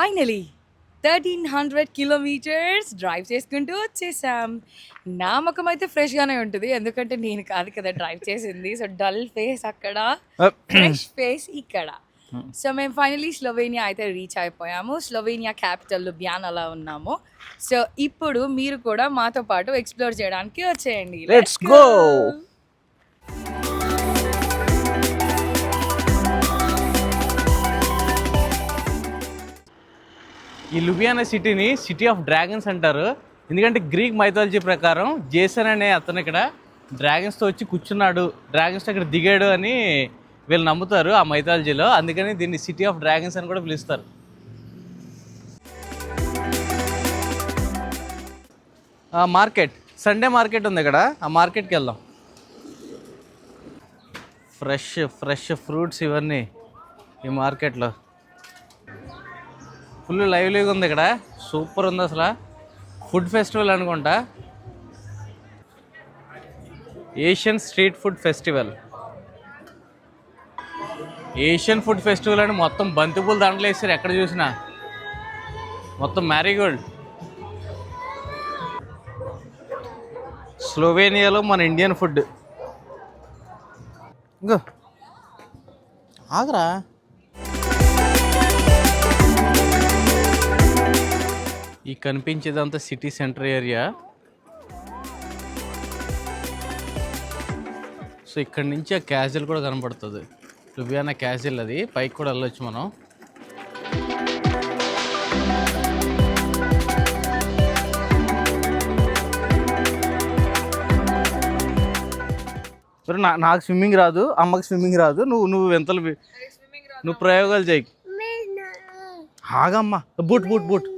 Finally thirteen hundred kilometres drive చేసుకుంటూ వచ్చేసాం. నా ముఖం అయితే ఫ్రెష్గానే ఉంటుంది. ఎందుకంటే నేను కాదు కదా డ్రైవ్ చేసింది. సో డల్ ఫేస్ అక్కడ ఫ్రెష్ ఫేస్ ఇక్కడ. సో మేము ఫైనలీ స్లోవేనియా అయితే రీచ్ అయిపోయాము. స్లోవేనియా క్యాపిటల్ లుబ్యానాలో ఉన్నాము. సో ఇప్పుడు మీరు కూడా మాతో పాటు ఎక్స్ప్లోర్ చేయడానికి వచ్చేయండి. Let's go. ఈ లుబియానా సిటీని సిటీ ఆఫ్ డ్రాగన్స్ అంటారు. ఎందుకంటే గ్రీక్ మైథాలజీ ప్రకారం జేసన్ అనే అతను ఇక్కడ డ్రాగన్స్తో వచ్చి కూర్చున్నాడు. డ్రాగన్స్ ఇక్కడ దిగాడు అని వీళ్ళు నమ్ముతారు ఆ మైథాలజీలో. అందుకని దీన్ని సిటీ ఆఫ్ డ్రాగన్స్ అని కూడా పిలుస్తారు. మార్కెట్. సండే మార్కెట్ ఉంది ఇక్కడ. ఆ మార్కెట్కి వెళ్దాం. ఫ్రెష్ ఫ్రెష్ ఫ్రూట్స్ ఇవన్నీ ఈ మార్కెట్లో. ఫుల్ లైవ్లీగా ఉంది ఇక్కడ. సూపర్ ఉంది అసలు. ఫుడ్ ఫెస్టివల్ అనుకుంటా. Asian street food festival Asian food festival అని మొత్తం బంతిపూల దండలు వేసారు ఎక్కడ చూసినా. మొత్తం మ్యారీగోల్డ్ స్లోవేనియాలో మన ఇండియన్ ఫుడ్ ఇంకా. ఆగరా. ఈ కనిపించేదంతా సిటీ సెంటర్ ఏరియా. సో ఇక్కడ నుంచి ఆ క్యాజిల్ కూడా కనపడుతుంది లుబియానా క్యాజిల్ అది. పైకి కూడా వెళ్ళొచ్చు మనం. నాకు స్విమ్మింగ్ రాదు అమ్మకి స్విమ్మింగ్ రాదు. నువ్వు నువ్వు ఎంతలు నువ్వు ప్రయోగాలు చేయి. ఆగమ్మా. Boot boot boot.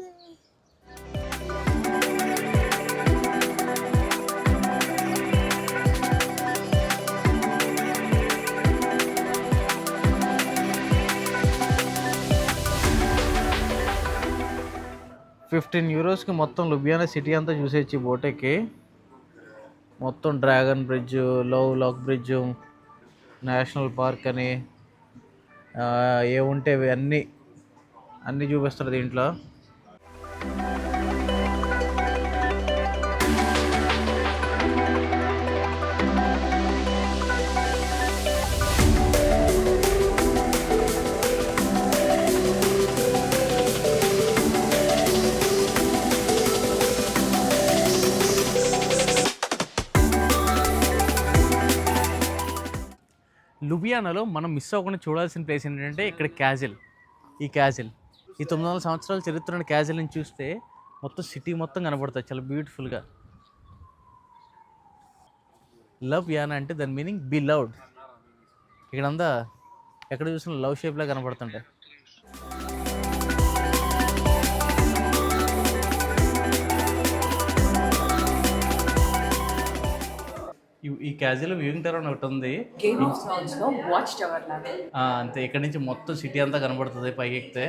ఫిఫ్టీన్ యూరోస్కి మొత్తం లుబియానా సిటీ అంతా చూసేచ్చి బోటెక్కి మొత్తం dragon bridge love lock bridge national park అని ఏముంటే అన్నీ అన్నీ చూపిస్తారు దీంట్లో. లుబియానాలో మనం మిస్ అవ్వకుండా చూడాల్సిన ప్లేస్ ఏంటంటే ఇక్కడ క్యాజిల్. ఈ క్యాజిల్. ఈ తొమ్మిది వందల సంవత్సరాల చరిత్ర ఉన్న క్యాజిల్ని చూస్తే మొత్తం సిటీ మొత్తం కనబడుతుంది. చాలా బ్యూటిఫుల్గా లవ్ యానా అంటే దాని మీనింగ్ బి లవ్డ్ ఇక్కడంతా ఎక్కడ చూసినా లవ్ షేప్లా కనబడుతుంటాయి. ఈ- క్యాజిల్ వ్యూయింగ్ టవర్ అని ఒకటి ఉంది. వాచ్ టవర్ అంతే ఇక్కడ నుంచి మొత్తం సిటీ అంతా కనబడుతుంది పైకి ఎక్కితే.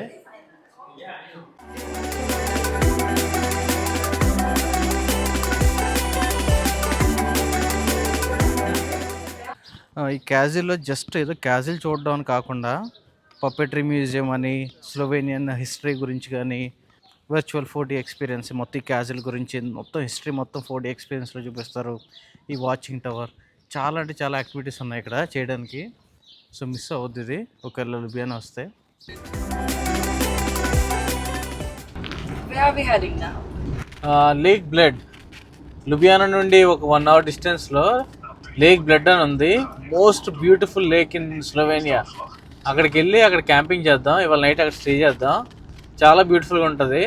ఆ, ఈ క్యాజిల్లో జస్ట్ ఏదో క్యాజిల్ చూడడం అని కాకుండా పప్పెటరీ మ్యూజియం అని స్లోవేనియన్ హిస్టరీ గురించి కానీ వర్చువల్ ఫోర్ డి ఎక్స్పీరియన్స్ మొత్తం ఈ క్యాజిల్ గురించి మొత్తం హిస్టరీ మొత్తం ఫోర్ డి ఎక్స్పీరియన్స్లో చూపిస్తారు. ఈ వాచింగ్ టవర్ చాలా అంటే చాలా యాక్టివిటీస్ ఉన్నాయి ఇక్కడ చేయడానికి. సో మిస్ అవుద్ది ఇది. ఒకవేళ లుబియానా వస్తే? లేక్ బ్లడ్ లుబియానా నుండి ఒక వన్ అవర్ డిస్టెన్స్లో లేక్ బ్లడ్ అని ఉంది. Most beautiful lake in Slovenia అక్కడికి వెళ్ళి అక్కడ క్యాంపింగ్ చేద్దాం. ఇవాళ నైట్ అక్కడ స్టే చేద్దాం. చాలా బ్యూటిఫుల్గా ఉంటుంది.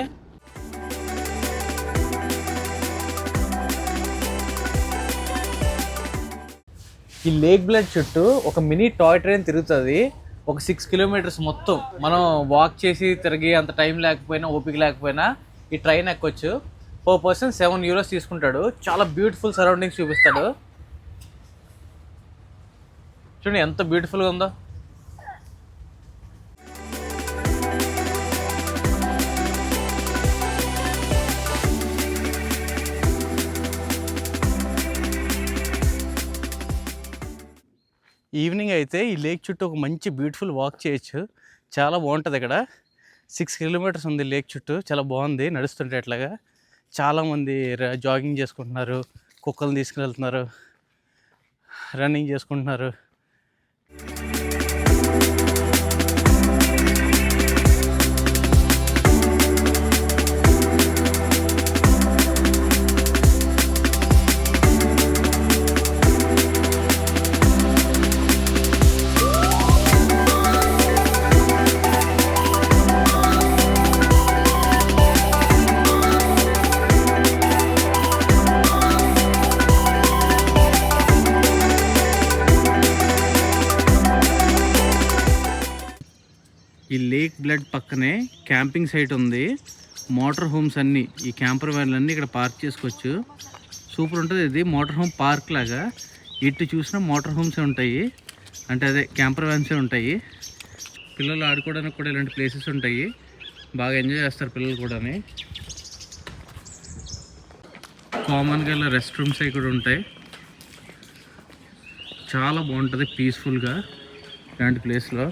ఈ లేక్ బ్లడ్ చుట్టూ ఒక మినీ టాయ్ ట్రైన్ తిరుగుతుంది. ఒక సిక్స్ కిలోమీటర్స్ మొత్తం. మనం వాక్ చేసి తిరిగి అంత టైం లేకపోయినా ఓపిక లేకపోయినా ఈ ట్రైన్ ఎక్కొచ్చు. పర్ పర్సన్ సెవెన్ యూరోస్ తీసుకుంటాడు. చాలా బ్యూటిఫుల్ సరౌండింగ్స్ చూపిస్తాడు. చూడండి ఎంత బ్యూటిఫుల్గా ఉందో. ఈవినింగ్ అయితే ఈ లేక్ చుట్టూ ఒక మంచి బ్యూటిఫుల్ వాక్ చేయొచ్చు. చాలా బాగుంటుంది ఇక్కడ. సిక్స్ కిలోమీటర్స్ ఉంది లేక్ చుట్టూ. చాలా బాగుంది. నడుస్తుంటే అట్లాగా. చాలామంది జాగింగ్ చేసుకుంటున్నారు. కుక్కలు తీసుకుని వెళ్తున్నారు రన్నింగ్ చేసుకుంటున్నారు. ఈ లేక్ బ్లడ్ పక్కనే క్యాంపింగ్ సైట్ ఉంది. మోటార్ హోమ్స్ అన్నీ ఈ క్యాంపర్ వ్యాన్లు అన్నీ ఇక్కడ పార్క్ చేసుకోవచ్చు. సూపర్ ఉంటుంది ఇది మోటార్ హోమ్ పార్క్ లాగా. ఇటు చూసినా మోటార్ హోమ్సే ఉంటాయి. అంటే అదే క్యాంపర్ వ్యాన్సే ఉంటాయి. పిల్లలు ఆడుకోవడానికి కూడా ఇలాంటి ప్లేసెస్ ఉంటాయి. బాగా ఎంజాయ్ చేస్తారు పిల్లలు కూడా కామన్గా ఇలా రెస్ట్ రూమ్స్ అవి కూడా ఉంటాయి. చాలా బాగుంటుంది పీస్ఫుల్గా ఇలాంటి ప్లేస్లో